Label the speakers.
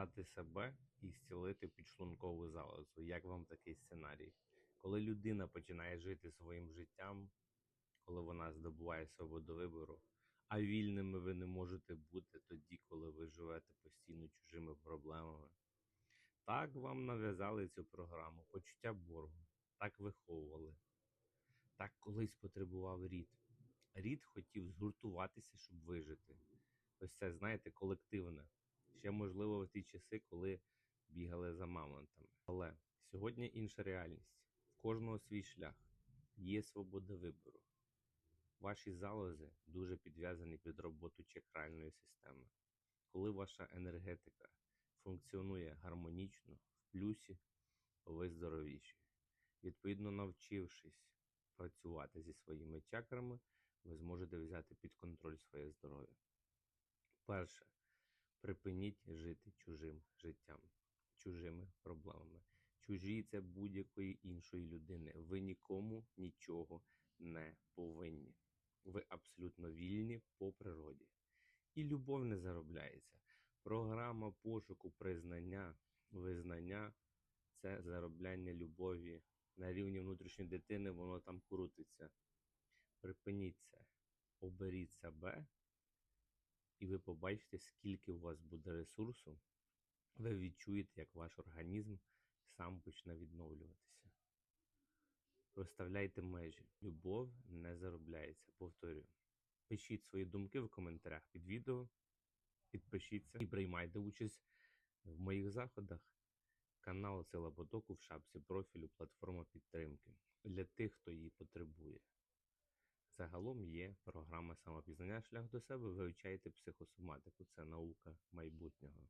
Speaker 1: покарати себе і зцілити підшлункову залозу. Як вам такий сценарій? Коли людина починає жити своїм життям, коли вона здобуває свободу вибору, а вільними ви не можете бути тоді, коли ви живете постійно чужими проблемами. Так вам нав'язали цю програму, почуття боргу, так виховували. Так колись потребував рід. Рід хотів згуртуватися, щоб вижити. Ось це, знаєте, колективне. Ще можливо в ті часи, коли бігали за мамонтами. Але сьогодні інша реальність. В кожного свій шлях. Є свобода вибору. Ваші залози дуже підв'язані під роботу чакральної системи. Коли ваша енергетика функціонує гармонічно, в плюсі, ви здоровіші. Відповідно, навчившись працювати зі своїми чакрами, ви зможете взяти під контроль своє здоров'я. Перше, припиніть жити чужим життям, чужими проблемами. Чужі це будь-якої іншої людини. Ви нікому нічого не повинні. Ви абсолютно вільні по природі. І любов не заробляється. Програма пошуку признання, визнання це заробляння любові на рівні внутрішньої дитини, воно там крутиться. Припиніть це, оберіть себе, ви побачите, скільки у вас буде ресурсу. Ви відчуєте, як ваш організм сам почне відновлюватися. Розставляйте межі. Любов не заробляється. Повторюю. Пишіть свої думки в коментарях під відео, підпишіться і приймайте участь в моїх заходах. Канал Сила Потоку в шапці профілю, платформа підтримки для тих, хто її потребує. Загалом є програма самопізнання шлях до себе. Вивчайте психосоматику. Це наука майбутнього.